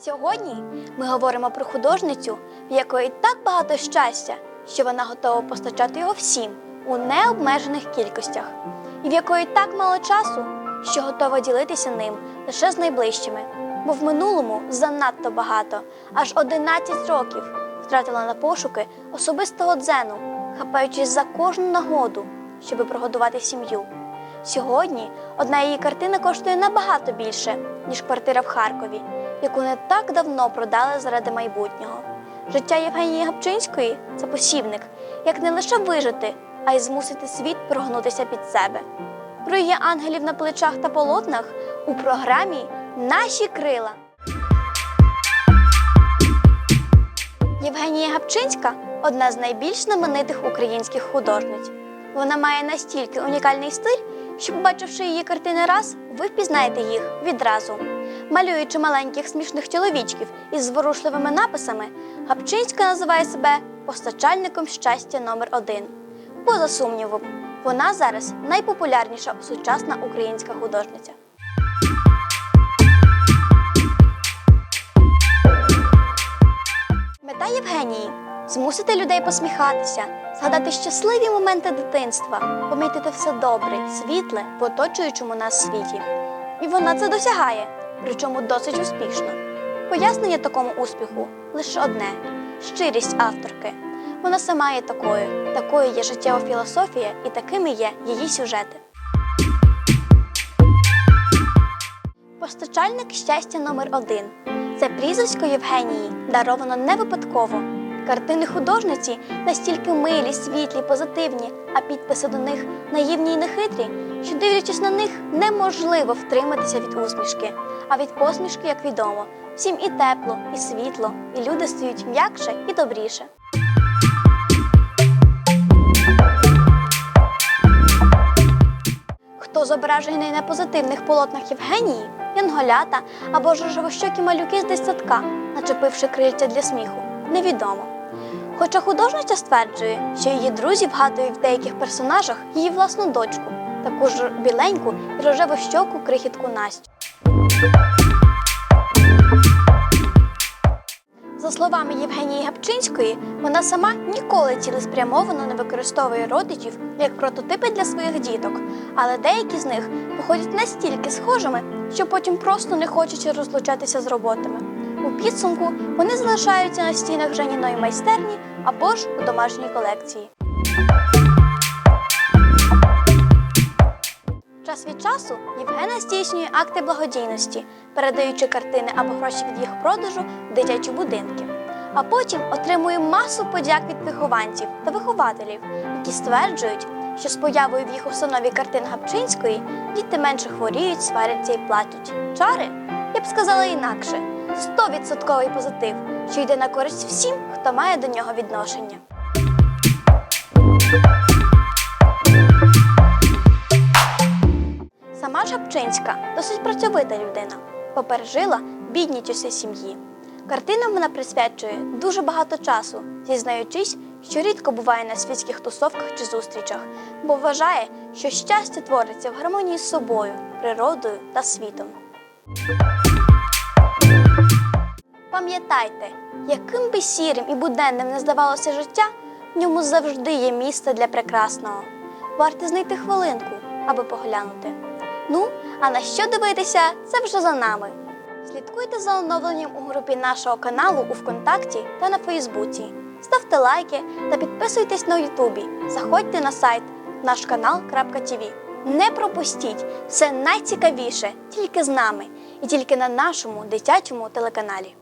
Сьогодні ми говоримо про художницю, в якої так багато щастя, що вона готова постачати його всім у необмежених кількостях, і в якої так мало часу, що готова ділитися ним лише з найближчими. Бо в минулому занадто багато, аж 11 років втратила на пошуки особистого дзену, хапаючись за кожну нагоду, щоби прогодувати сім'ю. Сьогодні одна її картина коштує набагато більше, ніж квартира в Харкові, яку не так давно продали заради майбутнього. Життя Євгенії Гапчинської це посібник, як не лише вижити, а й змусити світ прогнутися під себе. Про її ангелів на плечах та полотнах у програмі Наші крила. Євгенія Гапчинська одна з найбільш знаменитих українських художниць. Вона має настільки унікальний стиль, що, побачивши її картини раз, ви впізнаєте їх відразу. Малюючи маленьких смішних чоловічків із зворушливими написами, Гапчинська називає себе постачальником щастя номер один. Поза сумнівом, вона зараз найпопулярніша сучасна українська художниця. Мета Євгенії змусити людей посміхатися, згадати щасливі моменти дитинства, помітити все добре, світле в оточуючому нас світі. І вона це досягає, причому досить успішно. Пояснення такому успіху лише одне щирість авторки. Вона сама є такою, такою є життєва філософія, і такими є її сюжети. Постачальник щастя номер один це прізвисько Євгенії, даровано не випадково. Картини художниці настільки милі, світлі, позитивні, а підписи до них наївні й нехитрі, що, дивлячись на них, неможливо втриматися від усмішки. А від посмішки, як відомо, всім і тепло, і світло, і люди стають м'якше і добріше. Хто зображений на позитивних полотнах Євгенії, янголята або ж малюки з десятка, начепивши крильця для сміху, невідомо. Хоча художниця стверджує, що її друзі вгадують в деяких персонажах її власну дочку, таку ж біленьку і рожевощоку крихітку Настю. За словами Євгенії Гапчинської, вона сама ніколи цілеспрямовано не використовує родичів як прототипи для своїх діток, але деякі з них виходять настільки схожими, що потім просто не хочуть розлучатися з роботами. У підсумку вони залишаються на стінах Женіної майстерні або ж у домашній колекції. Час від часу Євгена здійснює акти благодійності, передаючи картини або гроші від їх продажу в дитячі будинки. А потім отримує масу подяк від вихованців та вихователів, які стверджують, що з появою в їх установі картин Гапчинської діти менше хворіють, сваряться і плачуть. Чари, я б сказала інакше, 100% позитив, що йде на користь всім, хто має до нього відношення. Сама Жабчинська досить працьовита людина, попережила бідність усій сім'ї. Картинам вона присвячує дуже багато часу, зізнаючись, що рідко буває на світських тусовках чи зустрічах, бо вважає, що щастя твориться в гармонії з собою, природою та світом. Пам'ятайте, яким би сірим і буденним не здавалося життя, в ньому завжди є місце для прекрасного. Варто знайти хвилинку, аби поглянути. Ну, а на що дивитися, це вже за нами. Слідкуйте за оновленням у групі нашого каналу у ВКонтакті та на Фейсбуці. Ставте лайки та підписуйтесь на Ютубі. Заходьте на сайт нашканал.тв. Не пропустіть все найцікавіше тільки з нами і тільки на нашому дитячому телеканалі.